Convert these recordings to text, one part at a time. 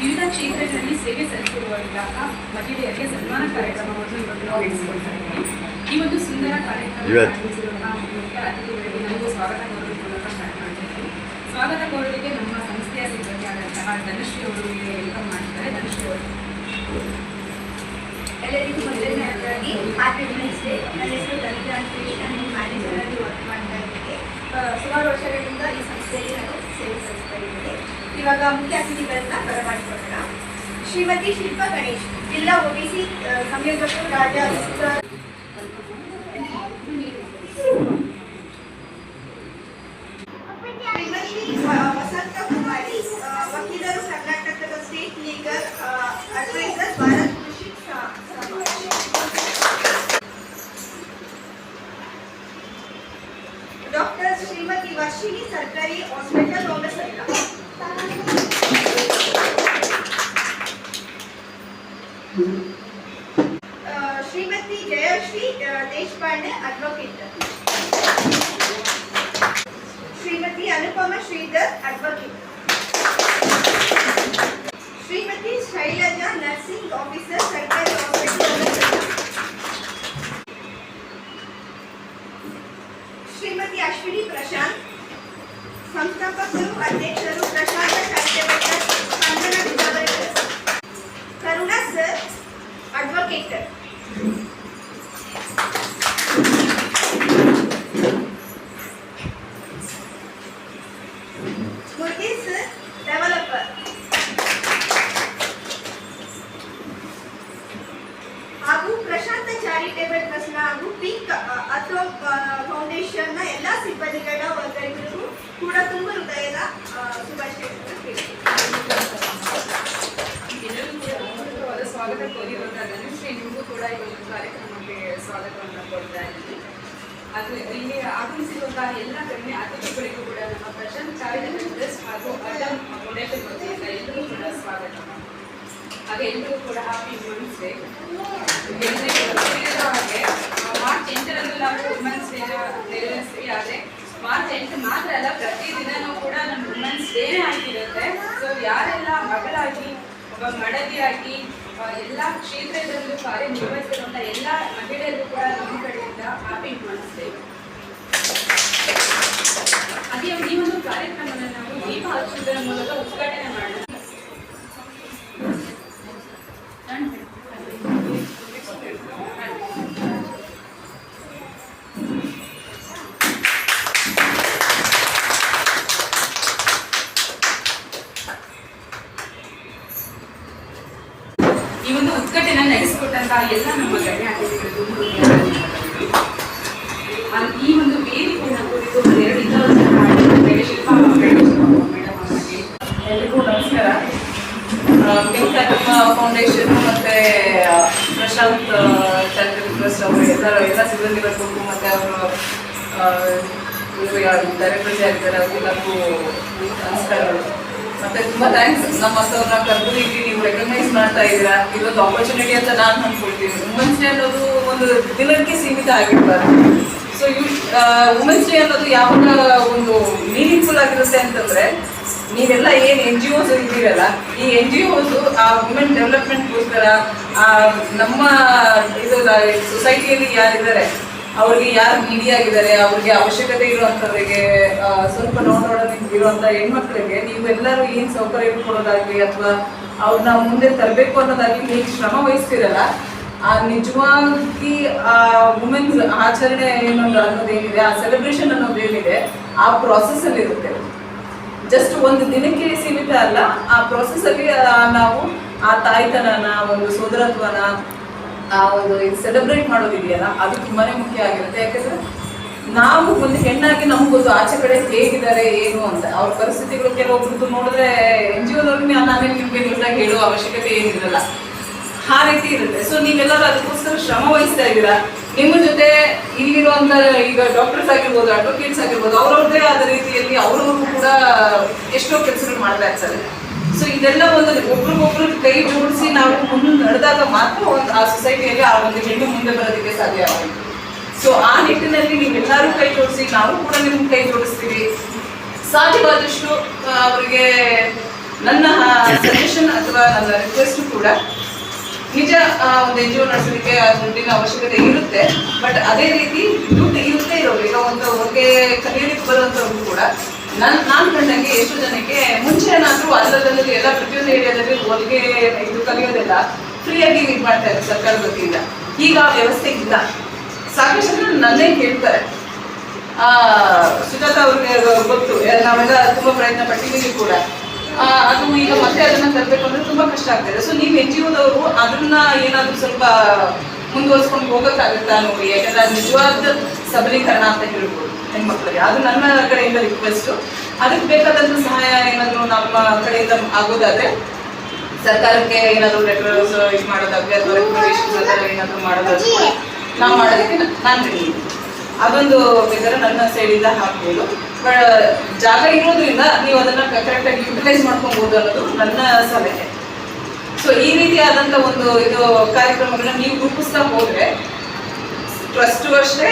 ವಿವಿಧ ಕ್ಷೇತ್ರಗಳಲ್ಲಿ ಸೇವೆ ಸಲ್ಲಿಸಿರುವಂತಹ ಮಹಿಳೆಯರಿಗೆ ಸನ್ಮಾನ ಕಾರ್ಯಕ್ರಮವನ್ನು ಇವತ್ತು ನಾವು ನಡೆಸಿಕೊಳ್ತಾ ಇದ್ದೀವಿ. ಈ ಒಂದು ಸುಂದರ ಕಾರ್ಯಕ್ರಮ ಅತಿಥಿಗಳಿಗೆ ನಾವು ಸ್ವಾಗತ ಕೋರೋದ್ರ ಮೂಲಕ ಸ್ಟಾರ್ಟ್ ಮಾಡ್ತಿದ್ದೀವಿ ಸ್ವಾಗತ ನಮ್ಮ ಸಂಸ್ಥೆಯ ಸಿಬ್ಬಂದಿ ಆದಂತಹ ಧನಶ್ರೀ ಅವರು ವೆಲ್ಕಮ್ ಮಾಡಿದ್ದಾರೆ ಧನುಶ್ರೀ ಅವರು. ಎಲ್ಲರಿಗೂ ಮೊದಲನೇದಾಗಿ ಹ್ಯಾಪಿ ವುಮೆನ್ಸ್ ಡೇ ನನ್ನ ಹೆಸರು ಲಲಿತಾ ನಾನು ಮ್ಯಾನೇಜರ್ ಆಗಿ ವರ್ಕ್ ಮಾಡ್ತಾ ಇದ್ದೀನಿ. ಸುಮಾರು ವರ್ಷಗಳಿಂದ ಈ ಸಂಸ್ಥೆಯಲ್ಲಿ ನಾನು ಸೇವೆ ಸಲ್ಲಿಸ್ತಾ ಇದ್ದೀನಿ. ಇವಾಗ ಮುಖ್ಯ ಅತಿಥಿಗಳನ್ನ ಬರಮಾಡಿಕೊಳ್ಳೋಣ ಶ್ರೀಮತಿ ಶಿಲ್ಪಾ ಗಣೇಶ್ ಜಿಲ್ಲಾ ಒಬಿಸಿ ಸಂಯೋಜಕರು ರಾಜ್ಯ ಅಧಿಕೃತ ಶ್ರೀಮತಿ ವ- ವಸಂತ ಕುಮಾರಿ ಆ, ವಕೀಲರು ಕರ್ನಾಟಕದ ಸ್ಟೇಟ್ ಲೀಗಲ್ ಅಡ್ವೈಸರ್ ಭಾರತ್ ಕೃಷಿ ಸ- ಸಮಾಜ ಡಾಕ್ಟರ್ ಶ್ರೀಮತಿ ವರ್ಷಿಣಿ ಸರ್ಕಾರಿ ಹಾಸ್ಪಿಟಲ್ ಹೋಗಸಲ್ಲ ಶ್ರೀಮತಿ ಜಯಶ್ರೀ ಆ, Deshpande advocate Shrimati Anupama Shridhar advocate Shrimati Shailaja nursing officer ಸರ್ಕಾರಿ ಹಾಸ್ಪಿಟಲ್ ಶ್ರೀಮತಿ ಅಶ್ವಿನಿ ಪ್ರಶಾಂತ್ ಸಂಸ್ಥಾಪಕರು ಅಧ್ಯಕ್ಷರು Prashanta charitable trust Spandana recovery trust Karuna sir advocate Murugesh sir developer ಹಾಗೂ ಪ್ರಶಾಂತ ಚಾರಿಟೇಬಲ್ ಟ್ರಸ್ಟ್ನ ಹಾಗೂ ಪಿಂಕ್ ಅಥ್ವಾ ಫೌಂಡೇಶನ್ನ ಎಲ್ಲ ಸಿಬ್ಬಂದಿಗಳ ವರ್ಗರಿಗೂ ಕೂಡ ತುಂಬ ಹೃದಯದ ಆ, ಶುಭಾಶಯಗಳನ್ನು ತಿಳಿಸ್ತೀನಿ ಎಲ್ಲರೂ ಕೂಡ ಅದ್ಭುತವಾದ ಸ್ವಾಗತ ಕೋರಿರುವಂತಹ ಧನುಶ್ರೀ, ನಿಮಗೂ ಕೂಡ ಈ ಒಂದು ಕಾರ್ಯಕ್ರಮಕ್ಕೆ ಸ್ವಾಗತವನ್ನು ಕೊಡ್ತಾ ಇದ್ದೀನಿ. ಅದು ಇಲ್ಲಿ ಆಗಮಿಸಿರುವಂತಹ ಎಲ್ಲ ಕಡಿಮೆ ಅತಿಥಿಗಳಿಗೂ ಕೂಡ ನಮ್ಮ ಪ್ರಶಾಂತ್ ಚಾರಿಟಬಲ್ ಟ್ರಸ್ಟ್ ಹಾಗೂ ಅಡಮ್ ಫೌಂಡೇಶನ್ ವತಿಯಿಂದ ಎಲ್ಲರೂ ಕೂಡ ಸ್ವಾಗತ. ಹಾಗೆ ಎಲ್ಲರೂ ಕೂಡ ಹ್ಯಾಪಿ ವುಮೆನ್ಸ್ ಡೇ ಹಾಗೆ ಮಾರ್ಚ್ ಎಂಟರಂದು ನಾವು ವುಮೆನ್ಸ್ ಡೇನ ನೆರವೇರಿಸ್ತೀವಿ ಆದರೆ, ಮಾರ್ಚ್ ಎಂಟು ಮಾತ್ರ ಅಲ್ಲ ಪ್ರತಿದಿನನೂ ಕೂಡ ನಮ್ಮ ವುಮೆನ್ಸ್ ಡೇನೇ ಆಗಿರುತ್ತೆ. ಸೊ ಯಾರೆಲ್ಲ ಮಗಳಾಗಿ, ಒಬ್ಬ ಮಡದಿಯಾಗಿ ಎಲ್ಲ ಕ್ಷೇತ್ರದಲ್ಲೂ ಕಾರ್ಯನಿರ್ವಹಿಸಿರುವಂಥ ಎಲ್ಲ ಮಹಿಳೆಯರು ಕೂಡ ನಮ್ಮ ಕಡೆಯಿಂದ ಹ್ಯಾಪಿ ಮಾಡಿಸ್ತೇವೆ ಅದೇ ಈ ಒಂದು ಕಾರ್ಯಕ್ರಮವನ್ನು ನಾವು ದೀಪ ಹಚ್ಚುವುದರ ಮೂಲಕ ಉದ್ಘಾಟನೆ ಮಾಡೋಣ ಈ ಒಂದು ಉದ್ಘಾಟನೆ ನಡೆಸಿಕೊಟ್ಟಂತಹ ಎಲ್ಲ ನಮ್ಮ ಗಣ್ಯ ಅತಿಥಿಗಳಿಗೂ ಆ, ಈ ಒಂದು ವೇದಿಕೆಯನ್ನು ಕುರಿತು ಎರಡು ಇತರ ಹಾಡಿದ್ದಾರೆ ಶಿಲ್ಪಾ ಗಣೇಶ್ ಮೇಡಮ್ ಅವರಿಗೆ ಎಲ್ರಿಗೂ ನಮಸ್ಕಾರ ಪಿಂಕ್ ಅಕ್ಕಮ್ಮ ಫೌಂಡೇಶನ್ ಮತ್ತೆ ಆ, ಪ್ರಶಾಂತ್ ಚಾರಿಟಬಲ್ ಟ್ರಸ್ಟ್ ಅವರು ಎಲ್ಲರ ಎಲ್ಲ ಸಿಬ್ಬಂದಿ ವರ್ಗಕ್ಕೂ ಮತ್ತೆ ಅವರು ಮತ್ತೆ ತುಂಬಾ ಥ್ಯಾಂಕ್ಸ್ ನಮ್ಮ ಅವ್ರನ್ನ ಕರೆದು ಇಲ್ಲಿ ನೀವು ರೆಕಗ್ನೈಸ್ ಮಾಡ್ತಾ ಇದ್ದೀರಾ. ಇದೊಂದು ಆಪರ್ಚುನಿಟಿ ಅಂತ ನಾನು ಅನ್ಕೊಳ್ತೀನಿ. ವುಮೆನ್ಸ್ ಡೇ ಅನ್ನೋದು ಒಂದು ದಿನಕ್ಕೆ ಸೀಮಿತ ಆಗಿರ್ಬಾರ್ದು. ಸೊ ಯು ವುಮೆನ್ಸ್ ಡೇ ಅನ್ನೋದು ಯಾವಾಗ ಒಂದು ಮೀನಿಂಗ್ಫುಲ್ ಆಗಿರುತ್ತೆ ಅಂತಂದ್ರೆ, ನೀವೆಲ್ಲ ಏನ್ ಎನ್ ಜಿ ಒಸ್ ಇದ್ದೀರಲ್ಲ, ಈ ಎನ್ ಜಿ ಒಸ್ ಆ ವುಮೆನ್ ಡೆವಲಪ್ಮೆಂಟ್ಗೋಸ್ಕರ ನಮ್ಮ ಇದು ಸೊಸೈಟಿಯಲ್ಲಿ ಯಾರಿದ್ದಾರೆ ಅವ್ರಿಗೆ ಯಾರು ಆಗಿದ್ದಾರೆ ಅವ್ರಿಗೆ ಅವಶ್ಯಕತೆ ಇರುವಂಥವ್ರಿಗೆ ಆ, ಸ್ವಲ್ಪ ನೋಡೋಣ ಇರುವಂಥ ಹೆಣ್ಮಕ್ಳಿಗೆ ನೀವೆಲ್ಲರೂ ಏನು ಸೌಕರ್ಯ ಕೊಡೋದಾಗ್ಲಿ ಅಥವಾ ಅವ್ರನ್ನ ಮುಂದೆ ತರಬೇಕು ಅನ್ನೋದಾಗ್ಲಿ ನೀವು ಶ್ರಮ ವಹಿಸ್ತಿರಲ್ಲ ಆ ನಿಜವಾಗಿ ಆ ವುಮೆನ್ಸ್ ಆಚರಣೆ ಏನೊಂದು ಅನ್ನೋದೇನಿದೆ ಆ ಸೆಲೆಬ್ರೇಷನ್ ಅನ್ನೋದೇನಿದೆ ಆ ಅಲ್ಲಿ ಇರುತ್ತೆ. ಜಸ್ಟ್ ಒಂದು ದಿನಕ್ಕೆ ಸೀಮಿತ ಅಲ್ಲ ಆ ಅಲ್ಲಿ ನಾವು ಆ ತಾಯ್ತನನ ಒಂದು ಸೋದರತ್ವನ ಆ ಒಂದು ಸೆಲೆಬ್ರೇಟ್ ಮಾಡೋದಿದೆಯಲ್ಲ ಅದು ತುಂಬಾನೇ ಮುಖ್ಯ ಆಗಿರುತ್ತೆ. ಯಾಕಂದ್ರೆ ನಾವು ಒಂದು ಹೆಣ್ಣಾಗಿ ನಮ್ಗೊಂದು ಆಚೆ ಕಡೆ ಹೇಗಿದ್ದಾರೆ, ಏನು ಅಂತ, ಅವ್ರ ಪರಿಸ್ಥಿತಿಗಳು ಕೆಲವೊಬ್ರದ್ದು ನೋಡಿದ್ರೆ ಎನ್ ಜಿ ಒದವ್ರಿಗೆ ನಾನೇನು ನಿಮ್ಗೆ ನೀಟಾಗಿ ಹೇಳುವ ಅವಶ್ಯಕತೆ ಏನಿರಲ್ಲ. ಆ ರೀತಿ ಇರುತ್ತೆ. ಸೊ ನೀವೆಲ್ಲರೂ ಅದಕ್ಕೋಸ್ಕರ ಶ್ರಮ ವಹಿಸ್ತಾ ಇದ್ದೀರಾ? ನಿಮ್ಮ ಜೊತೆ ಇಲ್ಲಿರುವಂತ ಈಗ ಡಾಕ್ಟರ್ಸ್ ಆಗಿರ್ಬೋದು ಅಡ್ವೊಕೇಟ್ಸ್ ಆಗಿರ್ಬೋದು, ಅವ್ರವ್ರದ್ದೇ ಆದ ರೀತಿಯಲ್ಲಿ ಅವ್ರವ್ರು ಕೂಡ ಎಷ್ಟೋ ಕೆಲಸಗಳು ಮಾಡ್ತಾ ಇರ್ತಾರೆ. ಸೊ ಇದೆಲ್ಲ ಒಂದು ಒಬ್ರಿಗೊಬ್ರು ಕೈ ಜೋಡಿಸಿ ನಾವು ಮುಂದೆ ನಡೆದಾಗ ಮಾತ್ರ ಸೊಸೈಟಿಯಲ್ಲಿ ಆ ಒಂದು ಹೆಣ್ಣು ಮುಂದೆ ಬರೋದಕ್ಕೆ ಸಾಧ್ಯ ಆಗುತ್ತೆ ಸೊ ಆ ನಿಟ್ಟಿನಲ್ಲಿ ನೀವೆಲ್ಲರೂ ಕೈ ಜೋಡಿಸಿ, ನಾವು ಕೂಡ ನಿಮ್ಗೆ ಕೈ ಜೋಡಿಸ್ತೀವಿ. ಸಾಧ್ಯವಾದಷ್ಟು ಅವರಿಗೆ ನನ್ನ ಸಜೆಷನ್ ಅಥವಾ ನನ್ನ ರಿಕ್ವೆಸ್ಟ್ ಕೂಡ ನಿಜ ಒಂದು ಎನ್ ಜಿ ಒ ನಡೆಸೋದಕ್ಕೆ ಆ ದುಡ್ಡಿನ ಅವಶ್ಯಕತೆ ಇರುತ್ತೆ. ಬಟ್ ಅದೇ ರೀತಿ ದುಡ್ಡು ಇರುತ್ತೆ ಇರೋರು, ಈಗ ಒಂದು ಅವ್ರಿಗೆ ಕಲಿಯಲಿಕ್ಕೆ ಬರುವಂಥವ್ರು ಕೂಡ ನಾನು ನಾನು ಕಂಡಂಗೆ ಎಷ್ಟು ಜನಕ್ಕೆ ಮುಂಚೆ ಏನಾದರೂ ಅಲ್ಲದಲ್ಲಿ ಎಲ್ಲ ಪ್ರತಿಯೊಂದು ಏರಿಯಾದಲ್ಲಿ ಹೊಲಿಗೆ ಇದು ಕಲಿಯೋದೆಲ್ಲ ಫ್ರೀಯಾಗಿ ಇದು ಮಾಡ್ತಾ ಇದ್ದಾರೆ ಸರ್ಕಾರದ ವತಿಯಿಂದ. ಈಗ ಆ ವ್ಯವಸ್ಥೆ ಇಲ್ಲ ಸಾಕಷ್ಟು ಜನ ನನ್ನೇ ಕೇಳ್ತಾರೆ. ಸುಜಾತ ಅವ್ರಿಗೆ ಗೊತ್ತು. ನಾವೆಲ್ಲ ತುಂಬಾ ಪ್ರಯತ್ನ ಪಟ್ಟಿದ್ದೀವಿ ಕೂಡ. ಅದು ಈಗ ಮತ್ತೆ ಅದನ್ನ ತರಬೇಕು ಅಂದ್ರೆ ತುಂಬಾ ಕಷ್ಟ ಆಗ್ತದೆ ಸೊ ನೀವು ಎನ್ ಜಿ ಒದವರು ಅದನ್ನ ಏನಾದ್ರೂ ಸ್ವಲ್ಪ ಮುಂದುವರ್ಸ್ಕೊಂಡು ಹೋಗಕ್ಕಾಗುತ್ತಾ ನೋಡಿ? ಯಾಕಂದ್ರೆ ಅದು ನಿಜವಾದ ಸಬಲೀಕರಣ ಅಂತ ಹೇಳ್ಬೋದು ಹೆಣ್ಮಕ್ಳಿಗೆ. ಅದು ನನ್ನ ಕಡೆಯಿಂದ ರಿಕ್ವೆಸ್ಟ್ ಅದಕ್ಕೆ ಬೇಕಾದಂತ ಸಹಾಯ ಏನಾದ್ರು ನಮ್ಮ ಕಡೆಯಿಂದ ಆಗೋದಾದ್ರೆ ಸರ್ಕಾರಕ್ಕೆ ಏನಾದ್ರು ಲೆಟರ್ಸ್ ಇದು ಮಾಡೋದಾಗ್ಲಿ ಅಥವಾ ಏನಾದ್ರು ನಾವು ಮಾಡೋದಕ್ಕೆ ನಾನು ರೆಡಿ ಅದೊಂದು ಬೇಕಾದ್ರೆ ನನ್ನ ಸೈಡಿಂದ ಹಾಕ್ಬೋದು. ಬಟ್ ಜಾಗ ಇರೋದ್ರಿಂದ ನೀವು ಅದನ್ನ ಕರೆಕ್ಟಾಗಿ ಯುಟಿಲೈಸ್ ಮಾಡ್ಕೊಬೋದು ಅನ್ನೋದು ನನ್ನ ಸಲಹೆ. ಸೊ ಈ ರೀತಿಯಾದಂಥ ಒಂದು ಇದು ಕಾರ್ಯಕ್ರಮಗಳನ್ನ ನೀವು ರೂಪಿಸ್ತಾ ಹೋದ್ರೆ ಟ್ರಸ್ಟು ಅಷ್ಟೇ,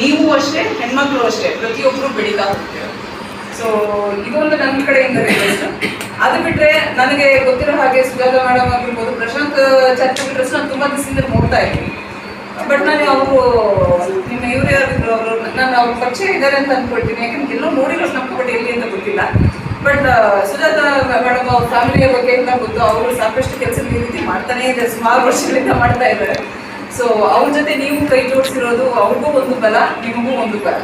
ನೀವು ಅಷ್ಟೇ, ಹೆಣ್ಮಕ್ಳು ಅಷ್ಟೇ ಪ್ರತಿಯೊಬ್ಬರು ಬೆಳೀತಾ ಹೋಗ್ತೀರ. ಸೊ ಇದೊಂದು ನನ್ನ ಕಡೆಯಿಂದ ರಿಕ್ವೆಸ್ಟ್ ಅದು ಬಿಟ್ರೆ ನನಗೆ ಗೊತ್ತಿರೋ ಹಾಗೆ ಸುಜಾತ ಮೇಡಮ್ ಆಗಿರ್ಬೋದು, ಪ್ರಶಾಂತ್ ಚರ್ಚೆ ಬಿಟ್ಟರೆ ನಾನು ತುಂಬ ದಿವಸದಿಂದ ನೋಡ್ತಾ ಇದ್ದೀನಿ ಬಟ್ ನಾನು ಅವರು, ನಿಮ್ಮ ಇವರು ಯಾರಿದ್ರು ಅವರು, ನಾನು ಅವ್ರ ಪರಿಚಯ ಇದ್ದಾರೆ ಅಂತ ಅಂದ್ಕೊಳ್ತೀನಿ. ಯಾಕಂದ್ರೆ ಎಲ್ಲೋ ನೋಡಿರೋ ಬಟ್ ಎಲ್ಲಿ ಅಂತ ಗೊತ್ತಿಲ್ಲ. ಬಟ್ ಸುಜಾತ ಮೇಡಮ್ ಅವ್ರ ಫ್ಯಾಮಿಲಿಯ ಬಗ್ಗೆ ಎಲ್ಲ ಗೊತ್ತು. ಅವರು ಸಾಕಷ್ಟು ಕೆಲಸ ಈ ರೀತಿ ಮಾಡ್ತಾನೆ ಇದೆ ಸುಮಾರು ವರ್ಷಗಳಿಂದ ಮಾಡ್ತಾ ಇದ್ದಾರೆ. ಸೊ ಅವ್ರ ಜೊತೆ ನೀವು ಕೈ ಜೋಡಿಸಿರೋದು ಅವ್ರಿಗೂ ಒಂದು ಬಲ, ನಿಮಗೂ ಒಂದು ಬಲ.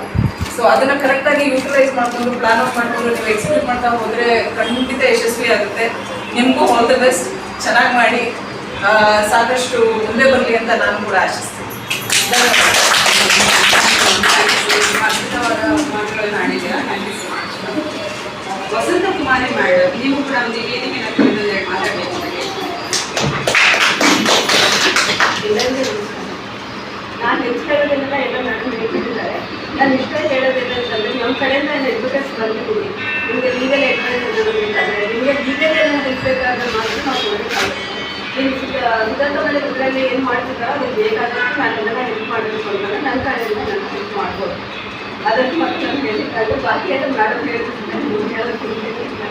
ಸೊ ಅದನ್ನ ಕರೆಕ್ಟಾಗಿ ಯೂಟಿಲೈಸ್ ಮಾಡ್ಕೊಂಡು ಪ್ಲಾನ್ ಔಟ್ ಮಾಡ್ಕೊಂಡು, ನೀವು ಎಕ್ಸಿಕ್ಯೂಟ್ ಮಾಡ್ತಾ ಹೋದ್ರೆ ಖಂಡಿತ ಯಶಸ್ವಿ ಆಗುತ್ತೆ. ನಿಮಗೂ ಆಲ್ ದ ಬೆಸ್ಟ್ ಚೆನ್ನಾಗಿ ಮಾಡಿ ಸಾಕಷ್ಟು ಮುಂದೆ ಬರಲಿ ಅಂತ ನಾನು ಕೂಡ ಆಶಿಸ್ತೀನಿ. ಅದ್ಭುತವಾದ ಮಾತುಗಳನ್ನು ಆಡಿದ್ದೀರಾ thank you so much Vasantha Kumari madam ನೀವು ಕೂಡ ಒಂದು ವೇದಿಕೆ ಮಾತಾಡಬೇಕು ನಾನು ನೆಚ್ಕೊಳ್ಳೋದನ್ನೆಲ್ಲ ಎಲ್ಲ ನಾನು ಹೇಳ್ತಿದ್ದಾರೆ ನಾನು ಇಷ್ಟ ಹೇಳೋದೇನಂತಂದ್ರೆ ನಮ್ಮ ಕಡೆಯಿಂದ ಎಡ್ವೊಕೇಟ್ಸ್ ಬಂದಿದ್ದೀನಿ ನಿಮಗೆ ಲೀಗಲ್ ಅಡ್ವೈಸ್ ಬೇಕಾದ್ರೆ ನಿಮಗೆ ಲೀಗಲ್ ಏನಾದ್ರು ಇರಬೇಕಾದ್ರೆ ಮಾತ್ರ ನಾವು ಮಾಡೋಕ್ಕಾಗುತ್ತೆ ನೀವು ಸುಧಾರ ಮೇಲೆ ಇದರಲ್ಲಿ ಏನು ಮಾಡ್ತಿದ್ದಾರೋ ಅದು ಬೇಕಾದಷ್ಟು ನಾನು ಅದನ್ನು ಹೆಲ್ಪ್ ಮಾಡಬೇಕು ಅಂದಾಗ ನನ್ನ ಕಡೆಯಿಂದ ನಾನು ಹೆಲ್ಪ್ ಮಾಡ್ಬೋದು ಅದನ್ನು ಮತ್ತೆ ನಾನು ಹೇಳಿದ್ದಾದ್ರೆ ಬಾಕಿ ಎಲ್ಲ ಮೇಡಮ್ ಹೇಳ್ತಿದ್ದೀನಿ ನಿಮ್ಗೆ ಹೇಳೋದು ಇಲ್ಲ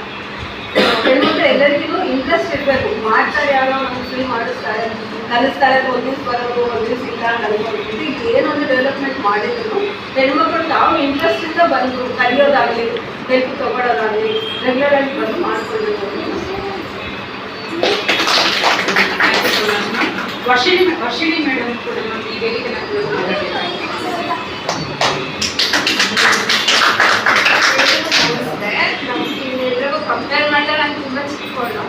ಹೆಣ್ಮಕ್ಳು ಎಲ್ಲರಿಗೂ ಇಂಟ್ರೆಸ್ಟ್ ಇರಬೇಕು ಮಾಡ್ತಾರೆ ಯಾರೋ ಒಂದ್ಸಲಿ ಮಾಡಿಸ್ತಾರೆ ಕಲಿಸ್ತಾರೆ ಒಂದು ದಿವ್ಸ ಬರೋದು ಒಂದು ಇಲ್ಲ ಒಂದು ಡೆವಲಪ್ಮೆಂಟ್ ಮಾಡಿದ್ರು, ಹೆಣ್ಮಕ್ಳು ತಾವು ಇಂಟ್ರೆಸ್ಟಿಂದ ಬಂದರು ಕಲಿಯೋದಾಗಲಿ ಹೆಲ್ಪ್ ತಗೊಳ್ಳೋದಾಗಲಿ ರೆಗ್ಯುಲರ್ ಆಗಿ ಬಂದು ಮಾಡ್ಕೊಳ್ಬೇಕು. ವರ್ಷಿಣಿ ವರ್ಷಿಣಿ ಮೇಡಮ್ ಕೂಡ ನಮ್ಗೆ ಈ ವೇದಿಕೆ ನಮ್ಗೆ ಕಂಪೇರ್ ಮಾಡಿದ್ರೆ ನಾನು ತುಂಬ ಚಿಕ್ಕವಳು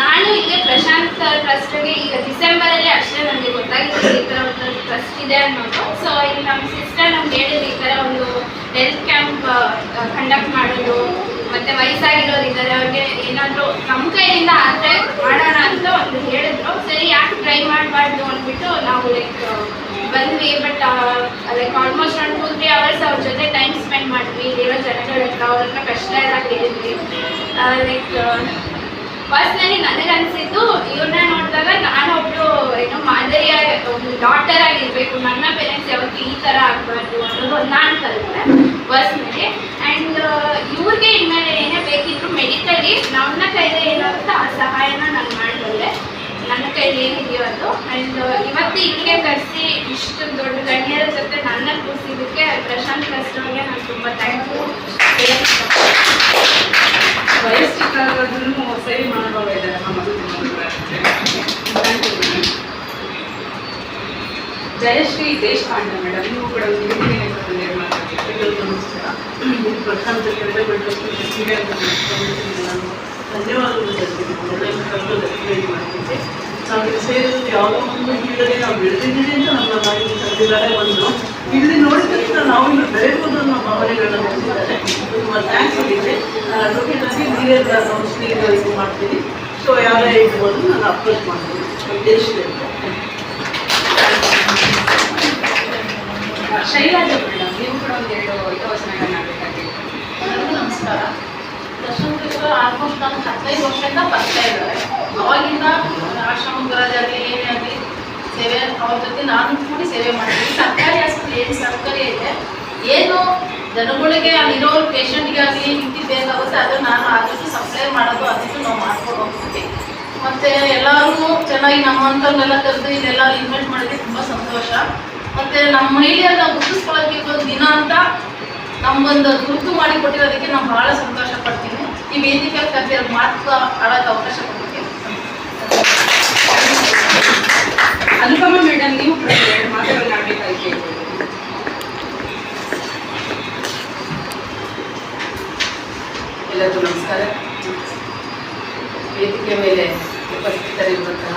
ನಾನು ಇಲ್ಲಿ ಪ್ರಶಾಂತ್ ಟ್ರಸ್ಟ್ಗೆ ಈಗ ಡಿಸೆಂಬರಲ್ಲಿ ಅಷ್ಟೇ ನನಗೆ ಗೊತ್ತಾಗಿತ್ತು ಈ ಥರ ಒಂದು ಟ್ರಸ್ಟ್ ಇದೆ ಅನ್ನೋದು. ಸೊ ಇಲ್ಲಿ ನಮ್ಮ ಸಿಸ್ಟರ್ ನಮ್ಗೆ ಹೇಳಿದ್ರು ಈ ಥರ ಒಂದು ಹೆಲ್ತ್ ಕ್ಯಾಂಪ್ ಕಂಡಕ್ಟ್ ಮಾಡೋದು. ಮತ್ತು ವಯಸ್ಸಾಗಿರೋರು ಇದ್ದಾರೆ, ಅವ್ರಿಗೆ ಏನಾದರೂ ನಮ್ಮ ಕೈಯಿಂದ ಆದರೆ ಮಾಡೋಣ ಅಂತ ಒಂದು ಹೇಳಿದ್ರು. ಸರಿ, ಯಾಕೆ ಟ್ರೈ ಮಾಡಬಾರ್ದು ಅಂದ್ಬಿಟ್ಟು ನಾವು ಲೈಕ್ ಬಂದ್ವಿ. ಬಟ್ ಲೈಕ್ ಆಲ್ಮೋಸ್ಟ್ ಒಂದು ಟೂ ತ್ರೀ ಅವರ್ಸ್ ಅವ್ರ ಜೊತೆ ಟೈಮ್ ಸ್ಪೆಂಡ್ ಮಾಡಿದ್ವಿ. ಇಲ್ಲಿರೋ ಜನಗಳ ಹತ್ರ ಅವ್ರ ಕಷ್ಟ ಎಲ್ಲ ಕೇಳಿದ್ವಿ. ಲೈಕ್ ಪರ್ಸ್ನಲಿ ನನಗನ್ಸಿದ್ದು ಇವ್ರನ್ನ ನೋಡಿದಾಗ ನಾನು ನಾನೊಬ್ಳು ಏನೋ ಮಾದರಿಯ ಒಂದು ಡಾಟರ್ ಆಗಿರ್ಬೇಕು, ನನ್ನ ಪೇರೆಂಟ್ಸ್ ಯಾವತ್ತೂ ಈ ಥರ ಆಗಬಾರ್ದು ಅನ್ನೋದು ನಾನು ಕಲಿತೆ ಪರ್ಸ್ನಲಿ ಆ್ಯಂಡ್ ಇವ್ರಿಗೆ ಇನ್ಮೇಲೆ ಏನೇ ಬೇಕಿದ್ರು ಮೆಡಿಕಲಿ ನನ್ನ ಕೈಲಿ ಏನಾಗುತ್ತೋ ಆ ಸಹಾಯನ ನಾನು ಮಾಡಬಲ್ಲೆ ನನ್ನ ಕೈಲಿ ಏನಿದೆಯೋ ಅದು. ಆ್ಯಂಡ್ ಇವತ್ತು ಇಲ್ಲಿಗೆ ಕರೆಸಿ ಇಷ್ಟು ದೊಡ್ಡ ಗಣ್ಯರ ಜೊತೆ ನನ್ನ ಕೂರಿಸಿದ್ದಕ್ಕೆ ಪ್ರಶಾಂತ್ ಅವ್ರಿಗೆ ನಾನು ತುಂಬ ಥ್ಯಾಂಕ್ಸು ವಯಸ್ಸಿಗಾದ್ರೂ ಸರಿ ಜಯಶ್ರೀ ದೇಶಪಾಂಡೆ ಮೇಡಮ್, ನೀವು ಕೂಡ ನಮಸ್ಕಾರ. ಇದು ಪ್ರಶಾಂತ ಕೆಳಗೆ ಬೆಳೆಸಿದೆ ಅಂತ ತಿಳ್ಕೊಂಡಿದ್ದೀನಿ ಧನ್ಯವಾದಗಳು ಹೇಳ್ತೀನಿ. ಒಳ್ಳೆಯ ಕಲ್ಪದಲ್ಲಿ ಹೇಳಿ ಮಾಡ್ತಿದ್ದೆ ನಾವು ಯಾವುದೋ ಒಂದು ಫೀಲ್ಡಲ್ಲಿ ನಾವು ಬೆಳೆದಿದ್ದೀವಿ ಅಂತ ನಮ್ಮ ತಾಯಿ ತಂದಿದ್ದಾರೆ ಒಂದು. ಇಲ್ಲಿ ನೋಡಿದ ನಾವು ಇನ್ನು ಅನ್ನೋ ಭಾವನೆಗಳನ್ನ ಹೊಂದಿದ್ದಾರೆ. ತುಂಬ ಥ್ಯಾಂಕ್ಸ್ ಹೇಳಿದ್ದೆ ನಾನು ಅಡ್ವೊಕೇಟ್ ನಾವು ಮಾಡ್ತೀನಿ ಸೊ ಯಾರೇ ಇರ್ಬೋದು, ನಾನು ಅಪ್ರೋಚ್ ಮಾಡ್ತೀನಿ. ದೇಶದಲ್ಲಿ ಶೈಲಾಜ ಮೇಡಮ್ ನೀವು ಕೂಡ ಒಂದೆರಡು ಎಲ್ಲರಿಗೂ ನಮಸ್ಕಾರ ಪ್ರಶಾಂತ ಆಲ್ಮೋಸ್ಟ್ ನಾನು ಹದಿನೈದು ವರ್ಷದಿಂದ ಬರ್ತಾ ಇದ್ದಾರೆ ಅವಾಗಿಂದ ಆಶ್ರಮ ಏನೇ ಆಗಲಿ ಸೇವೆ ಅವ್ರ ಜೊತೆ ನಾನು ಕೂಡಿ ಸೇವೆ ಮಾಡ್ತೀನಿ ಸರ್ಕಾರಿ ಆಸ್ಪತ್ರೆ ಏನು ಸರ್ಕಾರಿ ಇದೆ ಏನು ಜನಗಳಿಗೆ ಅಲ್ಲಿರೋ ಪೇಷಂಟ್ಗೆ ಆಗಲಿ ಇಂಟಿ ಬೇಕಾಗುತ್ತೆ ಅದನ್ನು ನಾನು ಆದಷ್ಟು ಸಪ್ಲೈ ಮಾಡೋದು ಅದನ್ನು ನಾವು ಮಾಡ್ಕೊಂಡು ಹೋಗ್ತೀವಿ ಮತ್ತು ಎಲ್ಲರೂ ಚೆನ್ನಾಗಿ ನಮ್ಮಂಥವ್ರನ್ನೆಲ್ಲ ಕರೆದು ಇಲ್ಲೆಲ್ಲ ಇನ್ವೆಸ್ಟ್ ಮಾಡಿದ್ರೆ ತುಂಬ ಸಂತೋಷ. ಮತ್ತು ನಮ್ಮ ಮಹಿಳೆಯರನ್ನ ಗುರುತಿಸ್ಕೊಳ್ಳೋಕ್ಕೆ ಒಂದು ದಿನ ಅಂತ ನಮ್ಗೊಂದು ಗುರುತು ಮಾಡಿ ಕೊಟ್ಟಿರೋದಕ್ಕೆ ನಾನು ಭಾಳ ಸಂತೋಷ ಪಡ್ತೀನಿ. ಈ ವೇದಿಕೆ ಕರೆದಿರೋ ಮಾತು ಆಡೋಕ್ಕೆ ಅವಕಾಶ ಕೊಟ್ಟಿದ್ದೀನಿ ಅನುಪಮ ಮೇಡಮ್, ನೀವು ಮಾತುಗಳನ್ನ ಎಲ್ಲರಿಗೂ ನಮಸ್ಕಾರ. ವೇದಿಕೆ ಮೇಲೆ ಉಪಸ್ಥಿತರಿರುವಂತಹ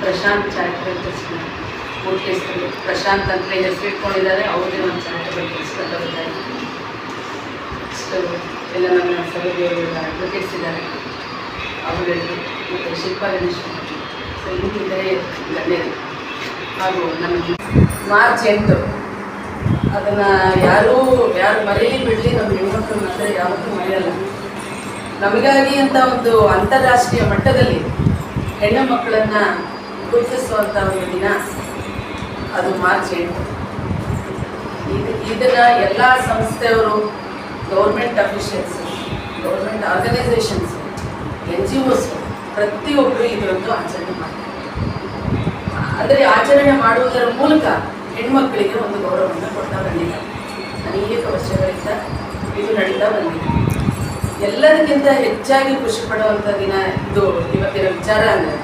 ಪ್ರಶಾಂತ್ ಚಾರಿಟಬಲ್ ಮುಖ್ಯಸ್ಥರು ಪ್ರಶಾಂತ್ ಅಂತ ಹೆಸರಿಟ್ಕೊಂಡಿದ್ದಾರೆ ಅವ್ರಿಗೆ ಒಂದು ಚೆನ್ನಾಗಿ ಗೊತ್ತಾಯಿತು ಇಷ್ಟು ಎಲ್ಲ ನನ್ನ ಸಲಹೆ ಅಡ್ವೊಕೇಟ್ಸ್ ಇದ್ದಾರೆ. ಅವರುಗಳಿಗೆ ಮತ್ತು ಶಿಲ್ಪಾ ಗಣೇಶ್ ಸೊ ಇನ್ನಿತರೆ ಗಣ್ಯರು ಹಾಗೂ ನಮ್ಮ ಮಾರ್ಚ್ ಎಂಟು. ಅದನ್ನು ಯಾರೂ, ಯಾರು ಮರೀಲಿ ಬಿಡಲಿ, ನಮ್ಮ ಹೆಣ್ಮಕ್ಳು ಮಾತ್ರ ಯಾವತ್ತೂ ಮರೆಯಲ್ಲ. ನಮಗಾಗಿ ಅಂತ ಒಂದು ಅಂತಾರಾಷ್ಟ್ರೀಯ ಮಟ್ಟದಲ್ಲಿ ಹೆಣ್ಣು ಮಕ್ಕಳನ್ನು ಗುರುತಿಸುವಂಥ ಒಂದು ದಿನ. ಅದು ಮಾರ್ಚ್ ಎಂಟು. ಇದು ಎಲ್ಲಾ ಎಲ್ಲ ಸಂಸ್ಥೆಯವರು government officials government organisations N G Os ಪ್ರತಿಯೊಬ್ಬರು ಇದೊಂದು ಆಚರಣೆ ಮಾಡ್ತಾರೆ. ಅಂದರೆ ಆಚರಣೆ ಮಾಡುವುದರ ಮೂಲಕ ಹೆಣ್ಮಕ್ಕಳಿಗೆ ಒಂದು ಗೌರವವನ್ನು ಕೊಡ್ತಾ ಬಂದಿದೆ. ಅನೇಕ ವರ್ಷಗಳಿಂದ ಇದು ನಡೀತಾ ಬಂದಿದೆ. ಎಲ್ಲರಿಗಿಂತ ಹೆಚ್ಚಾಗಿ ಖುಷಿ ಪಡುವಂಥ ದಿನ ಇದು. ಇವತ್ತಿನ ವಿಚಾರ ಅಂದರೆ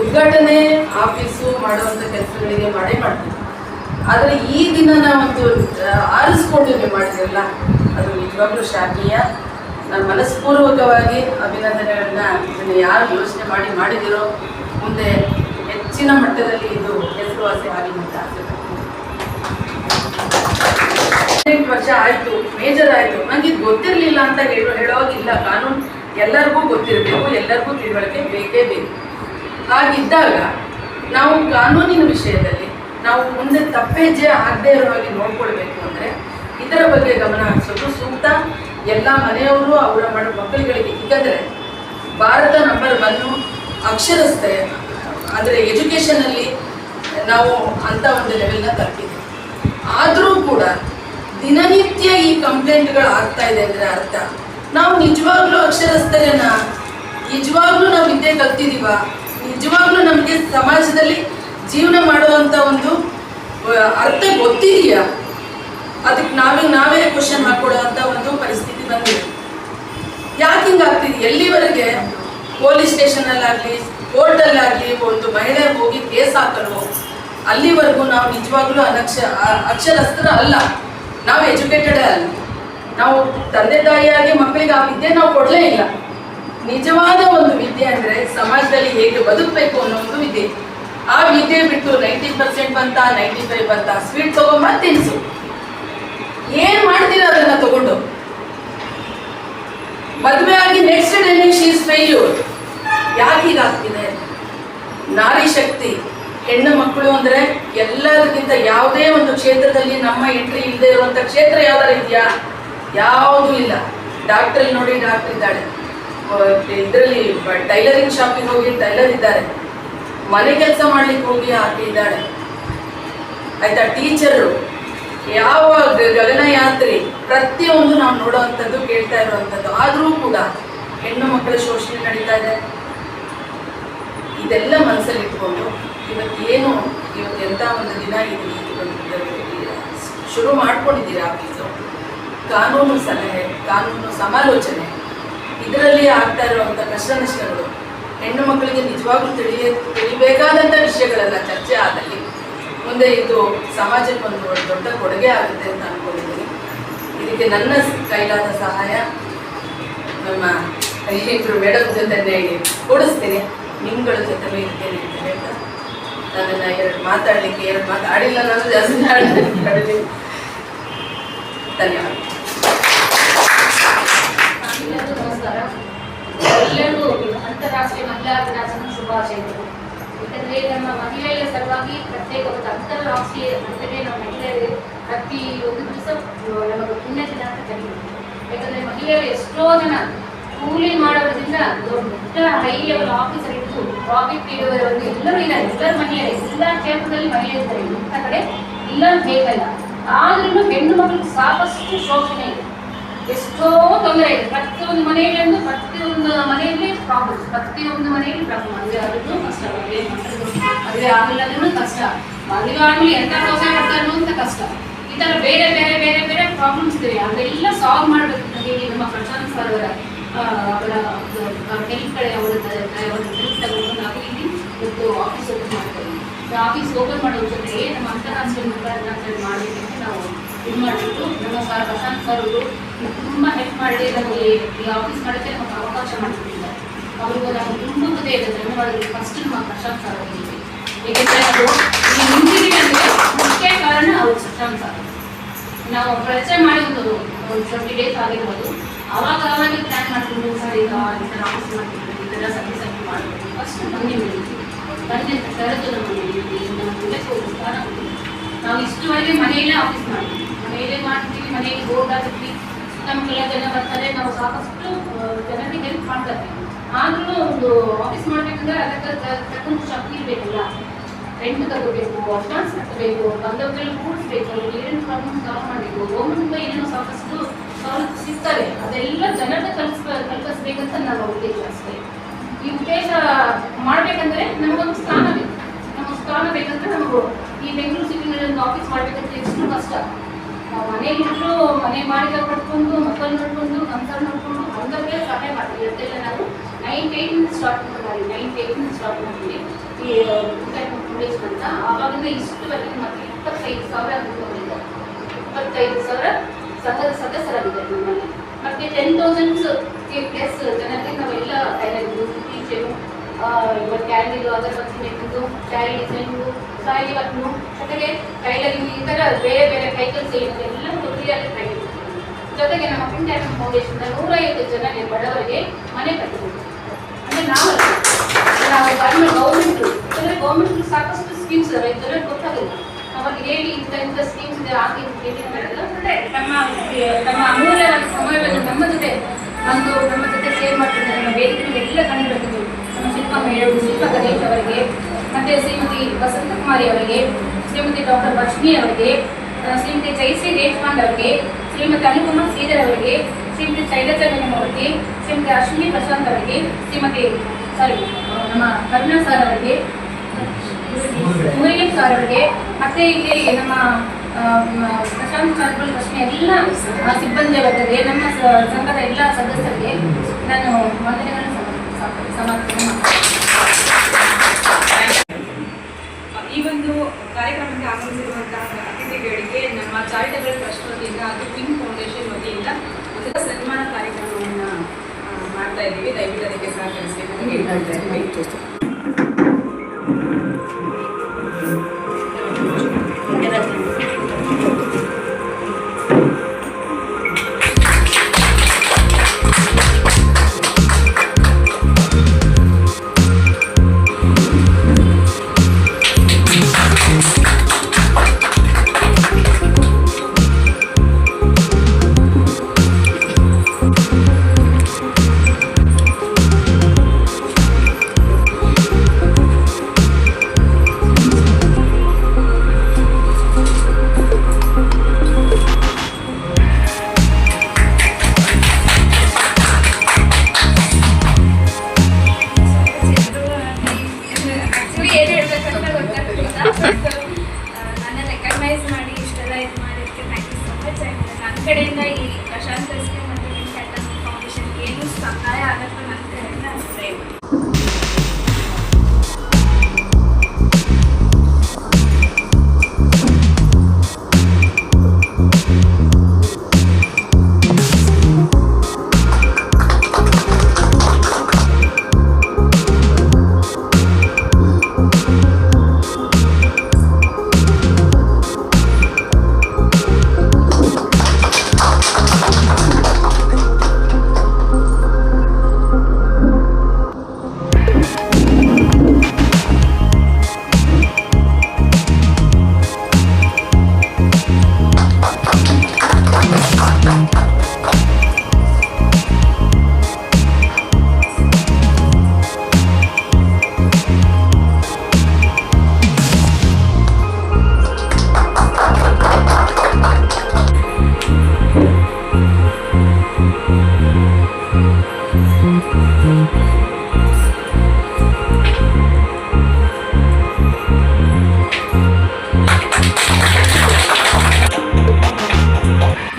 ಉದ್ಘಾಟನೆ ಆಫೀಸು ಮಾಡುವಂಥ ಕೆಲಸಗಳಿಗೆ ಮಾಡೇ ಮಾಡ್ತೀವಿ. ಆದರೆ ಈ ದಿನ ಒಂದು ಆರಿಸ್ಕೊಂಡು ನೀವು ಮಾಡಿದ್ರಲ್ಲ, ಅದು ನಿಜವಾಗ್ಲೂ ಶ್ಲಾಘನೀಯ. ನಾನು ಮನಸ್ಪೂರ್ವಕವಾಗಿ ಅಭಿನಂದನೆಗಳನ್ನ ಇದನ್ನು ಯಾರು ಯೋಚನೆ ಮಾಡಿ ಮಾಡಿದಿರೋ ಮುಂದೆ ಹೆಚ್ಚಿನ ಮಟ್ಟದಲ್ಲಿ ಇದು ಹೆಸರುವಾಸಿ ಆಗಲಿ ಅಂತ ಹದಿನೆಂಟು ವರ್ಷ ಆಯಿತು ಮೇಜರ್ ಆಯಿತು. ನನಗೆ ಗೊತ್ತಿರಲಿಲ್ಲ ಅಂತ ಹೇಳೋ ಹೇಳೋಗಿಲ್ಲ ಕಾನೂನು ಎಲ್ಲರಿಗೂ ಗೊತ್ತಿರಬೇಕು, ಎಲ್ಲರಿಗೂ ತಿಳುವಳಿಕೆ ಬೇಕೇ ಬೇಕು. ಹಾಗಿದ್ದಾಗ ನಾವು ಕಾನೂನಿನ ವಿಷಯದಲ್ಲಿ ನಾವು ಮುಂದೆ ತಪ್ಪೆಜ್ಜೆ ಆಗದೇ ಇರೋ ಹಾಗೆ ನೋಡ್ಕೊಳ್ಬೇಕು ಅಂದರೆ ಇದರ ಬಗ್ಗೆ ಗಮನ ಹರಿಸೋದು ಸೂಕ್ತ. ಎಲ್ಲ ಮನೆಯವರು ಅವರ ಮಡ ಮಕ್ಕಳುಗಳಿಗೆ ಯಾಕಂದರೆ ಭಾರತ ನಂಬರ್ ಒನ್ನು ಅಕ್ಷರಸ್ಥೆ ಅಂದರೆ ಎಜುಕೇಷನಲ್ಲಿ ನಾವು ಅಂಥ ಒಂದು ಲೆವೆಲ್ನ ತಲುಪಿದ್ದೀವಿ ಆದರೂ ಕೂಡ ದಿನನಿತ್ಯ ಈ ಕಂಪ್ಲೇಂಟ್ಗಳು ಆಗ್ತಾ ಇದೆ ಅಂದರೆ ಅರ್ಥ. ನಾವು ನಿಜವಾಗ್ಲೂ ಅಕ್ಷರಸ್ಥರೇನಾ ನಿಜವಾಗ್ಲೂ ನಾವು ವಿದ್ಯೆ ಕಲ್ತಿದೀವ? ನಿಜವಾಗ್ಲೂ ನಮಗೆ ಸಮಾಜದಲ್ಲಿ ಜೀವನ ಮಾಡುವಂಥ ಒಂದು ಅರ್ಥ ಗೊತ್ತಿದೆಯಾ? ಅದಕ್ಕೆ ನಾವೇ ನಾವೇ ಕ್ವಶನ್ ಹಾಕೊಳ್ಳುವಂಥ ಒಂದು ಪರಿಸ್ಥಿತಿ ಬಂದಿದೆ. ಯಾಕೆ ಹಿಂಗಾಗ್ತಿದೆ? ಎಲ್ಲಿವರೆಗೆ ಪೊಲೀಸ್ ಸ್ಟೇಷನಲ್ಲಾಗಲಿ ಕೋರ್ಟಲ್ಲಾಗಲಿ ಒಂದು ಮಹಿಳೆ ಹೋಗಿ ಕೇಸ್ ಹಾಕಲು ಅಲ್ಲಿವರೆಗೂ ನಾವು ನಿಜವಾಗ್ಲೂ ಅನಕ್ಷ ಅಕ್ಷರಸ್ಥರ ಅಲ್ಲ ನಾವು ಎಜುಕೇಟೆಡ್ ಅಲ್ಲ. ನಾವು ತಂದೆ ತಾಯಿಯಾಗಿ ಮಕ್ಕಳಿಗೆ ಆ ವಿದ್ಯೆ ನಾವು ಕೊಡಲೇ ಇಲ್ಲ. ನಿಜವಾದ ಒಂದು ವಿದ್ಯೆ ಅಂದ್ರೆ ಸಮಾಜದಲ್ಲಿ ಹೇಗೆ ಬದುಕಬೇಕು ಅನ್ನೋ ಒಂದು ವಿದ್ಯೆ. ಆ ವಿದ್ಯೆ ಬಿಟ್ಟು ನೈಂಟಿ ಪರ್ಸೆಂಟ್ ಬಂತ ನೈಂಟಿ ಫೈವ್ ಬಂತ ಸ್ವೀಟ್ ತಗೊಂಬ ತಿನ್ಸು. ಏನ್ ಮಾಡ್ತೀರ ಅದನ್ನ ತಗೊಂಡು? ಮದುವೆ ಆಗಿ ನೆಕ್ಸ್ಟ್ ಡೇನೆ ಶೀಸ್ ಫೇಲ್ಯೂರ್ ಯಾಕೆ ಹೀಗಾಗ್ತಿದೆ ನಾರಿ ಶಕ್ತಿ. ಹೆಣ್ಣು ಮಕ್ಕಳು ಅಂದ್ರೆ ಎಲ್ಲದಕ್ಕಿಂತ ಯಾವುದೇ ಒಂದು ಕ್ಷೇತ್ರದಲ್ಲಿ ನಮ್ಮ ಎಂಟ್ರಿ ಇಲ್ಲದೆ ಇರುವಂತ ಕ್ಷೇತ್ರ ಯಾವ್ದಾರ ಇದೆಯಾ? ಯಾವುದೂ ಇಲ್ಲ. ಡಾಕ್ಟರ್ ನೋಡಿ ಡಾಕ್ಟರ್ ಇದ್ದಾಳೆ. ಇದರಲ್ಲಿ ಟೈಲರಿಂಗ್ ಶಾಪಿಗೆ ಹೋಗಿ ಟೈಲರ್ ಇದ್ದಾರೆ. ಮನೆ ಕೆಲಸ ಮಾಡ್ಲಿಕ್ಕೆ ಹೋಗಿ ಆಕೆ ಇದ್ದಾಳೆ. ಆಯ್ತಾ? ಟೀಚರು, ಯಾವ ಗಗನಯಾತ್ರಿ, ಪ್ರತಿಯೊಂದು ನಾವು ನೋಡುವಂಥದ್ದು, ಕೇಳ್ತಾ ಇರುವಂಥದ್ದು. ಆದರೂ ಕೂಡ ಹೆಣ್ಣು ಮಕ್ಕಳ ಶೋಷಣೆ ನಡೀತಾ ಇದೆ. ಇದೆಲ್ಲ ಮನಸ್ಸಲ್ಲಿ ಇಟ್ಕೊಂಡು ಇವತ್ತು ಏನು, ಇವತ್ತು ಎಂಥ ಒಂದು ದಿನ ಇದು ಶುರು ಮಾಡ್ಕೊಂಡಿದ್ದೀರಾ? ಆಫೀಸು ಕಾನೂನು ಸಲಹೆ, ಕಾನೂನು ಸಮಾಲೋಚನೆ. ಇದರಲ್ಲಿ ಆಗ್ತಾ ಇರುವಂತ ಕಷ್ಟ ನಷ್ಟಗಳು ಹೆಣ್ಣು ಮಕ್ಕಳಿಗೆ ನಿಜವಾಗ್ಲೂ ತಿಳಿಯ ತಿಳಿಬೇಕಾದಂಥ ವಿಷಯಗಳೆಲ್ಲ ಚರ್ಚೆ ಆದಲ್ಲಿ ಮುಂದೆ ಇದು ಸಮಾಜಕ್ಕೆ ಒಂದು ದೊಡ್ಡ ಕೊಡುಗೆ ಆಗುತ್ತೆ ಅಂತ ಅನ್ಕೊಂಡಿದ್ದೀನಿ. ಇದಕ್ಕೆ ನನ್ನ ಕೈಲಾದ ಸಹಾಯ ನಮ್ಮ ಇಬ್ಬರು ಮೇಡಮ್ ಜೊತೆ ಕೊಡಿಸ್ತೀನಿ. ನಿಮ್ಗಳ ಜೊತೆ ಇರ್ತೇನೆ ಅಂತ ಹೇಳ್ತಾ ಎರಡು ಮಾತಾಡಲಿಕ್ಕೆ ಎರಡು ಮಾತಾಡಿಲ್ಲ, ನಾನು ಜಾಸ್ತಿ ಧನ್ಯವಾದ. ಎಲ್ಲರಿಗೂ ಅಂತಾರಾಷ್ಟ್ರೀಯ ಮಹಿಳಾ ದಿನಾಚರಣೆ ಶುಭಾಶಯಗಳು. ಯಾಕಂದ್ರೆ ನಮ್ಮ ಮಹಿಳೆಯರ ಸಲುವಾಗಿ ಪ್ರತ್ಯೇಕ ಒಂದು ಅಂತಾರಾಷ್ಟ್ರೀಯ ಮಟ್ಟದಲ್ಲಿ ನಮ್ಮ ಮಹಿಳೆಯರು ಪ್ರತಿ ಒಂದು ದಿವಸ ನಮಗೆ ಪುಣ್ಯ ದಿನ ಅಂತ ಕರೀತೀವಿ ಯಾಕಂದ್ರೆ ಮಹಿಳೆಯರು ಎಷ್ಟೋ ಜನ ಕೂಲಿ ಮಾಡೋದ್ರಿಂದ ದೊಡ್ಡ ಹೈ ಲೆವೆಲ್ ಆಫೀಸರ್ ಇದ್ದು ಪ್ರಾಫಿಟ್ ಇಡುವವರೆಗೂ ಎಲ್ಲರೂ ಇದ್ದಾರೆ. ಎಲ್ಲರ ಮಹಿಳೆಯರು. ಎಲ್ಲ ಕ್ಷೇತ್ರದಲ್ಲಿ ಮಹಿಳೆ ಇರ್ತಾರೆ ಇಂಥ ಕಡೆ ಎಲ್ಲರೂ ಬೇಕಲ್ಲ. ಆದ್ರೂ ಹೆಣ್ಣು ಮಕ್ಕಳಿಗೆ ಸಾಕಷ್ಟು ಶೋಷಣೆ ಇದೆ. ಎಷ್ಟೋ ತೊಂದರೆ ಇದೆ. ಪ್ರತಿಯೊಂದು ಮನೆಯಲ್ಲಿ ಅಂದ್ರೆ ಪ್ರತಿಯೊಂದು ಮನೆಯಲ್ಲಿ ಪ್ರಾಬ್ಲಮ್ ಪ್ರತಿಯೊಂದು ಮನೆಯಲ್ಲಿ ಪ್ರಾಬ್ಲಮ್ ಮದುವೆ ಆದ್ರೂ ಕಷ್ಟ. ಮದುವೆ ಮದುವೆ ಅಂದ್ರೂ ಕಷ್ಟ. ಮದುವೆ ಆಗಲಿ ಎಂತ ಕೆಲಸ ಮಾಡ್ತಾರೋ ಅಂತ ಕಷ್ಟ. ಈ ಥರ ಬೇರೆ ಬೇರೆ ಬೇರೆ ಬೇರೆ ಪ್ರಾಬ್ಲಮ್ಸ್ ಇವೆ ಅದೆಲ್ಲ ಸಾಲ್ವ್ ಮಾಡಬೇಕು. ಹೇಳಿ ನಮ್ಮ ಪ್ರಶಾಂತ್ ಸರ್ ಅವರ ಅವರ ಹೆಲ್ಪ್ ಕಡೆ ಅವರ ಹೆಲ್ಪ್ ತಗೊಂಡು ನಾವು ಇಲ್ಲಿ ಇವತ್ತು ಆಫೀಸ್ ಓಪನ್ ಮಾಡ್ತೀವಿ. ಆಫೀಸ್ ಓಪನ್ ಮಾಡೋದ್ರ ಜೊತೆಗೆ ನಮ್ಮ ಅಂತಾರಾಷ್ಟ್ರೀಯ ಮುಖಾಂತರ ಮಾಡಬೇಕಂತ ನಾವು ಇದು ಮಾಡಿಬಿಟ್ಟು ನಮ್ಮ ಸರ್ ಪ್ರಶಾಂತ್ ಸರ್ ಅವರು ತುಂಬ ಹೆಲ್ಪ್ ಮಾಡಿ ನಮಗೆ ಈ ಆಫೀಸ್ ಮಾಡೋಕ್ಕೆ ನಮಗೆ ಅವಕಾಶ ಮಾಡಿಕೊಟ್ಟಿದ್ದಾರೆ. ಅವರಿಗೂ ನಾವು ತುಂಬ ಇದೆ. ಧನ್ಯವಾದಗಳು. ಫಸ್ಟ್ ನಮ್ಮ ಪ್ರಶಾಂತ್ ಸರ್ ಏಕೆಂದರೆ ನಾವು ಈ ನಿಂತಿದ್ದೀವಿ ಅಂದರೆ ಮುಖ್ಯ ಕಾರಣ ಅವರು ಪ್ರಶಾಂತ್ ಸರ್. ನಾವು ಪರಿಚಯ ಮಾಡಿ ಒಂದು ಟ್ವೆಂಟಿ ಡೇಸ್ ಆಗಿರ್ಬೋದು. ಅವಾಗ ಅವಾಗ ಪ್ಲ್ಯಾನ್ ಮಾಡ್ಕೊಂಡು ಸರ್, ಈಗ ಈ ಥರ ಆಫೀಸ್ ಮಾಡ್ತಿದ್ದೀವಿ ಈ ಥರ ಸರ್ವಿಸ್ ಆಗಿ ಮಾಡಬೇಕು ಫಸ್ಟ್ ಬನ್ನಿ ಅಂತ ಕರೆದು ನಮಗೆ ನಮ್ಮ ನಾವು ಇಷ್ಟುವರೆಗೆ ಮನೆಯಲ್ಲೇ ಆಫೀಸ್ ಮಾಡ್ತೀವಿ ಮನೆಯಲ್ಲೇ ಮಾಡ್ತೀವಿ ಬೋರ್ಡ್ ನಮ್ಮ ನಮಗೆಲ್ಲ ಜನ ಬರ್ತಾರೆ, ನಾವು ಸಾಕಷ್ಟು ಜನರಿಗೆ ಹೆಲ್ಪ್ ಮಾಡ್ತಾರೆ. ಆದ್ರೂ ಒಂದು ಆಫೀಸ್ ಮಾಡ್ಬೇಕಂದ್ರೆ ಅದಕ್ಕೆ ತಕ್ಕಂತ ಶಕ್ತಿ ಇರಬೇಕಲ್ಲ. ರೆಂಟ್ ತಗೋಬೇಕು ಅಡ್ವಾನ್ಸ್ ಕಟ್ಟಬೇಕು ಬಂದವರೆಲ್ಲ ಕೂಡಿಸ್ಬೇಕು ನೀರಿನ ಪ್ರಾಬ್ಲಮ್ ಸಾಲ್ವ್ ಮಾಡಬೇಕು ಗೌರ್ಮೆಂಟ್ ಏನೇನು ಸಾಕಷ್ಟು ಸವಲತ್ತು ಸಿಗ್ತವೆ. ಅದೆಲ್ಲ ಜನರ ಕಲ್ಪಿಸ್ ಕಲ್ಪಿಸ್ಬೇಕಂತ ನಾವು ಉದ್ದೇಶ ಅಷ್ಟೇ. ಈ ಉದ್ದೇಶ ಮಾಡಬೇಕಂದ್ರೆ ನಮಗೊಂದು ಸ್ಥಾನ ಬೇಕು. ನಮಗೆ ಸ್ಥಾನ ಬೇಕಂದ್ರೆ ನಮಗೂ ಈ ಬೆಂಗಳೂರು ಸಿಟಿನಲ್ಲಿ ಒಂದು ಆಫೀಸ್ ಮಾಡಬೇಕಂದ್ರೆ ಎಷ್ಟು ಕಷ್ಟ ನಾವು ಮನೆಯಲ್ಲಿಟ್ಟು ಮನೆ ಮಾಡಿದ ಪಡ್ಕೊಂಡು ಮಕ್ಕಳು ನೋಡ್ಕೊಂಡು ಸಂಸಾರ ನೋಡ್ಕೊಂಡು ಬಂದವರಿಗೆ ಸಹಾಯ ಮಾಡ್ತೀವಿ ಅದೆಲ್ಲ ನಾವು ನೈನ್ ಏಯ್ಟಿಂದ ಸ್ಟಾರ್ಟ್ ಮಾಡಿ ನೈನ್ ಏಯ್ಟಿಂದ ಸ್ಟಾರ್ಟ್ ಮಾಡ್ತೀವಿ ಈ ಫೌಂಡೇಶನ್ ಅಂತ ಆವಾಗಿಂದ ಇಷ್ಟುವರೆಗೆ ಮತ್ತೆ ಇಪ್ಪತ್ತೈದು ಸಾವಿರ ಅನುಭವಗಳಿದ್ದಾರೆ ಇಪ್ಪತ್ತೈದು ಸಾವಿರ ಸಂಘದ ಸದಸ್ಯರಾಗಿದ್ದಾರೆ ನಮ್ಮಲ್ಲಿ ಮತ್ತೆ ಟೆನ್ ತೌಸಂಡ್ಸ್ ಪ್ಲಸ್ ಜನರಿಗೆ ನಾವೆಲ್ಲ ತಯಾರಿದ್ದು ಟೀಚರು ಇವತ್ತು candle agarbatti making saree designing saree ವರ್ಕ್ನು ಜೊತೆಗೆ ಟೈಲರಿಂಗ್ ಈ ಥರ ಬೇರೆ ಬೇರೆ ಕೈಕಲ್ಸ್ ಏನಿದೆ ಎಲ್ಲ ಫ್ರೀಯಾಗಿ ಟ್ರೈನಿಂಗ್ ಜೊತೆಗೆ ನಮ್ಮ ಪಿಂಟ್ಯಾಕ್ ಫೌಂಡೇಶನ್ ನೂರೈವತ್ತು ಜನರಿಗೆ ಬಡವರಿಗೆ ಮನೆ ಕಟ್ಟಿದ್ದೀವಿ. ಅಂದರೆ ನಾವು ನಾವು ಗೌರ್ಮೆಂಟ್ ಗೌರ್ಮೆಂಟು ಯಾಕಂದ್ರೆ ಗೌರ್ಮೆಂಟ್ ಸಾಕಷ್ಟು ಸ್ಕೀಮ್ಸ್ ಇದಾವೆ. ಜನರಿಗೆ ಗೊತ್ತಾಗಲ್ಲ. ಅವಾಗ ಹೇಳಿ ಇಂಥ ಇಂಥ ಸ್ಕೀಮ್ಸ್ ಇದೆ ಆಗಿ ಹೇಳಿ ತಮ್ಮ ಅಮೂಲ್ಯವಾದ ಸಮಯವನ್ನು ನಮ್ಮ ಜೊತೆ, ಒಂದು ನಮ್ಮ ಜೊತೆ ಶೇರ್ ಮಾಡ್ತಿದ್ದಾರೆ. ನಮ್ಮ ವೇದಿಕೆಗೆ ಎಲ್ಲ ಕಂಡುಬರ್ತೀವಿ ನಮ್ಮ ಶಿಲ್ಪ ಮೇಡಮ್ ಶಿಲ್ಪ ಗಣೇಶ್ ಅವರಿಗೆ, ಮತ್ತೆ ಶ್ರೀಮತಿ ವಸಂತಕುಮಾರಿ ಅವರಿಗೆ, ಶ್ರೀಮತಿ ಡಾಕ್ಟರ್ ಲಕ್ಷ್ಮಿ ಅವರಿಗೆ ಶ್ರೀಮತಿ ಜಯಶ್ರೀ ದೇಶಪಾಂಡ್ ಅವರಿಗೆ, ಶ್ರೀಮತಿ ಅನುಪಮ ಶ್ರೀಧರ್ ಅವರಿಗೆ, ಶ್ರೀಮತಿ ಶೈಲಜಾ ಮೂರ್ತಿ ಶ್ರೀಮತಿ ಅಶ್ವಿನಿ ಪ್ರಶಾಂತ್ ಅವರಿಗೆ, ಶ್ರೀಮತಿ ಸಾರಿ ನಮ್ಮ ಕರುಣಾ ಸರ್ ಅವರಿಗೆ ಮುರುಗೇಶ್ ಸರ್ ಅವರಿಗೆ, ಮತ್ತೆ ಇಲ್ಲಿ ನಮ್ಮ ಪ್ರಶಾಂತ್ ಚಂದ್ರ ಪ್ರಶ್ನೆ ಎಲ್ಲ ಸಿಬ್ಬಂದಿ ಅವರಿಗೆ ನಮ್ಮ ಸಂಘದ ಎಲ್ಲ ಸದಸ್ಯರಿಗೆ ನಾನು ವಂದನೆಗಳನ್ನು ಸಮರ್ಪಣೆ ಈ ಒಂದು ಕಾರ್ಯಕ್ರಮಕ್ಕೆ ಆಗಮಿಸಿರುವಂತಹ ಅತಿಥಿಗಳಿಗೆ ನಮ್ಮ ಚಾರಿಟಬಲ್ ಟ್ರಸ್ಟ್ ವತಿಯಿಂದ ಅದು ಪಿಂಕ್ ಫೌಂಡೇಶನ್ ವತಿಯಿಂದ ಸನ್ಮಾನ ಕಾರ್ಯಕ್ರಮವನ್ನು ಮಾಡ್ತಾ ಇದ್ದೀವಿ. ದಯವಿಟ್ಟು ಅದಕ್ಕೆ ಸಹಕರಿಸಬೇಕು ಇದ್ದೀವಿ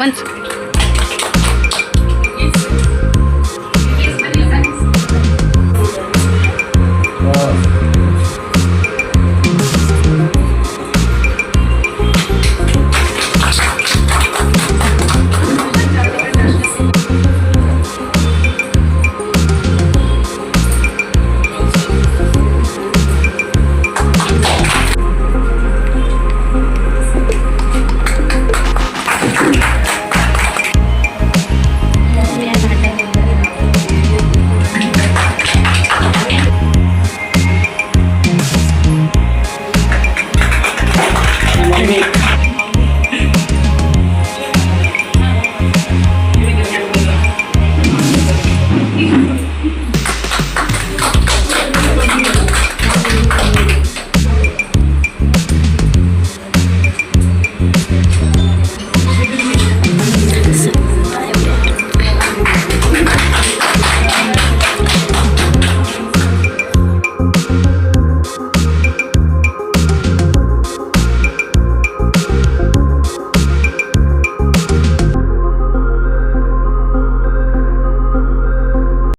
once